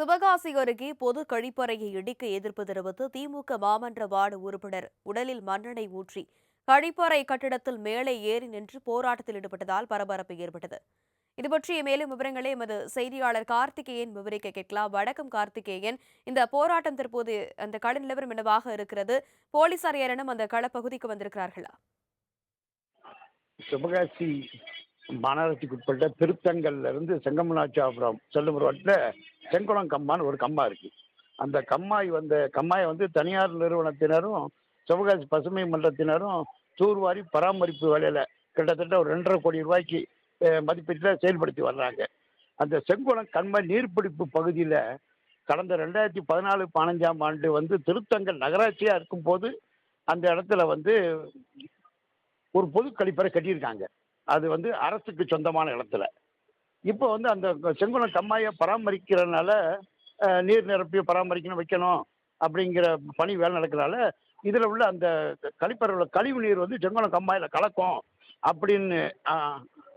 சிவகாசி அருகே பொது கழிப்பறையை இடிக்க எதிர்ப்பு தெரிவித்து திமுக மாமன்ற வார்டு உறுப்பினர் உடலில் மண்ணெண்ணை ஊற்றி கழிப்பறை கட்டிடத்தில் மேலே ஏறி நின்று போராட்டத்தில் ஈடுபட்டதால் பரபரப்பு ஏற்பட்டது. இது பற்றிய மேலும் விவரங்களை எமது செய்தியாளர் கார்த்திகேயன் விவரிக்க கேட்கலாம். வடக்கம் கார்த்திகேயன். இந்த போராட்டம் தற்போது அந்த கள நிலவரம் என்னவாக இருக்கிறது? போலீசார் யாரேனும் அந்த களப்பகுதிக்கு வந்திருக்கிறார்களா? சிவகாசி மாநகராட்சிக்குட்பட்ட திருத்தங்கள்ல இருந்து செங்கமலாட்சாபுரம் செல்லும் ரோட்டில் செங்குளம் கம்மான்னு ஒரு கம்மா இருக்கு. அந்த கம்மாய் வந்த கம்மாயை வந்து தனியார் நிறுவனத்தினரும் சிவகாசி பசுமை மன்றத்தினரும் தூர்வாரி பராமரிப்பு வேலையில் கிட்டத்தட்ட ஒரு ரெண்டரை கோடி ரூபாய்க்கு மதிப்பீட்டில் செயல்படுத்தி வர்றாங்க. அந்த செங்குளம் கண்மை நீர்பிடிப்பு பகுதியில் கடந்த ரெண்டாயிரத்தி பதினாலு பதினஞ்சாம் ஆண்டு வந்து திருத்தங்கல் நகராட்சியாக இருக்கும்போது அந்த இடத்துல வந்து ஒரு பொது கழிப்பறை கட்டியிருக்காங்க. அது வந்து அரசுக்கு சொந்தமான இடத்துல. இப்போ வந்து அந்த செங்குளம் கம்மாயை பராமரிக்கிறதுனால நீர் நிரப்பி பராமரிக்கணும் வைக்கணும் அப்படிங்கிற பணி வேலை நடக்கிறனால இதில் உள்ள அந்த கழிப்பறை உள்ள கழிவு நீர் வந்து செங்குளம் கம்மாயில் கலக்கும் அப்படின்னு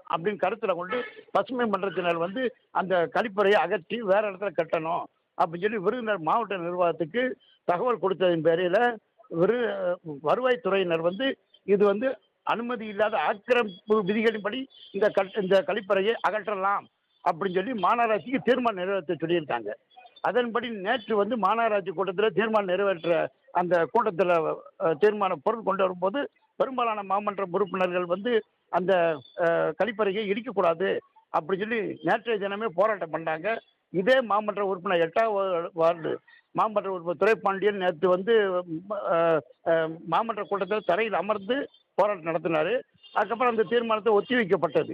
அப்படின்னு கருத்தில் கொண்டு பசுமை மன்றத்தினர் வந்து அந்த கழிப்பறையை அகற்றி வேற இடத்துல கட்டணும் அப்படின்னு சொல்லி விருதுநர் மாவட்ட நிர்வாகத்துக்கு தகவல் கொடுத்ததின் பேரில் விரு வருவாய்த்துறையினர் வந்து இது வந்து அனுமதி இல்லாத ஆக்கிரமிப்பு விதிகளின்படி இந்த கட் இந்த கழிப்பறையை அகற்றலாம் அப்படின்னு சொல்லி மாநகராட்சிக்கு தீர்மானம் நிறைவேற்ற சொல்லியிருக்காங்க. அதன்படி நேற்று வந்து மாநகராட்சி கூட்டத்தில் தீர்மானம் நிறைவேற்ற அந்த கூட்டத்தில் தீர்மான பொருள் கொண்டு வரும்போது பெரும்பாலான மாமன்ற உறுப்பினர்கள் வந்து அந்த கழிப்பறையை இடிக்கக்கூடாது அப்படின்னு சொல்லி நேற்றைய தினமே போராட்டம் பண்ணாங்க. இதே மாமன்ற உறுப்பினர் எட்டாவது வார்டு மாமன்ற உறுப்பினர் துரைப்பாண்டியன் நேற்று வந்து மாமன்ற கூட்டத்தில் தரையில் அமர்ந்து போராட்டம் நடத்தினார். அதுக்கப்புறம் அந்த தீர்மானத்தை ஒத்தி வைக்கப்பட்டது.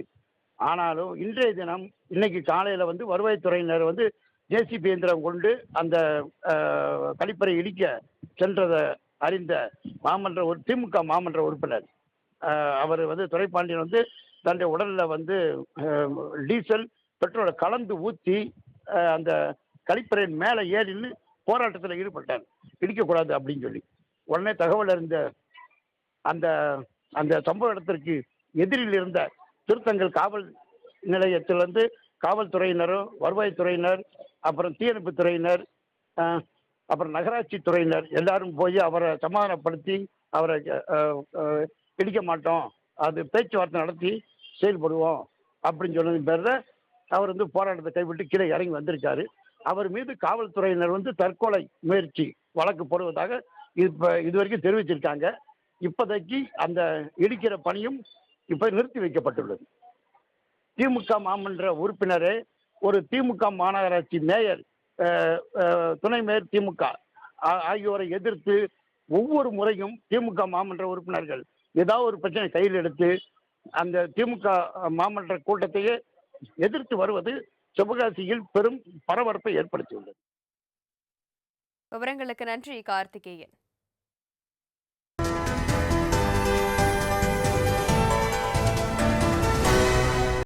ஆனாலும் இன்றைய தினம் இன்னைக்கு காலையில் வந்து வருவாய்த்துறையினர் வந்து ஜேசிபி இயந்திரம் கொண்டு அந்த கழிப்பறை இடிக்க சென்றதை அறிந்த மாமன்ற ஒரு திமுக மாமன்ற உறுப்பினர் அவர் வந்து துரைப்பாண்டியன் வந்து தன்னுடைய உடலில் வந்து டீசல் பெட்ரோலை கலந்து ஊற்றி அந்த கழிப்பறையின் மேலே ஏறின்னு போராட்டத்தில் ஈடுபட்டார். இடிக்கக்கூடாது அப்படின்னு சொல்லி. உடனே தகவல் அறிந்த அந்த அந்த சம்பவ இடத்திற்கு எதிரில் இருந்த திருத்தங்கள் காவல் நிலையத்திலிருந்து காவல்துறையினரும் வருவாய்த்துறையினர் அப்புறம் தீயணைப்பு துறையினர் அப்புறம் நகராட்சி துறையினர் எல்லாரும் போய் அவரை சமாதானப்படுத்தி அவரை பிடிக்க இடிக்க மாட்டோம். அது பேச்சுவார்த்தை நடத்தி செயல்படுவோம் அப்படின்னு சொன்னது பேரில் அவர் வந்து போராட்டத்தை கைவிட்டு கீழே இறங்கி வந்திருக்காரு. அவர் மீது காவல்துறையினர் வந்து தற்கொலை முயற்சி வழக்கு போடுவதாக இப்போ இது வரைக்கும் தெரிவிச்சிருக்காங்க. இப்போதைக்கு அந்த இடிக்கிற பணியும் இப்போ நிறுத்தி வைக்கப்பட்டுள்ளது. திமுக மாமன்ற உறுப்பினரே ஒரு திமுக மாநகராட்சி மேயர் துணை மேயர் திமுக ஆகியோரை எதிர்த்து ஒவ்வொரு முறையும் திமுக மாமன்ற உறுப்பினர்கள் ஏதாவது ஒரு பிரச்சனை கையில் எடுத்து அந்த திமுக மாமன்ற கூட்டத்தையே எதிர்த்து வருவது சிவகாசியில் பெரும் பரபரப்பை ஏற்படுத்தியுள்ளது. விவரங்களுக்கு நன்றி கார்த்திகேயன்.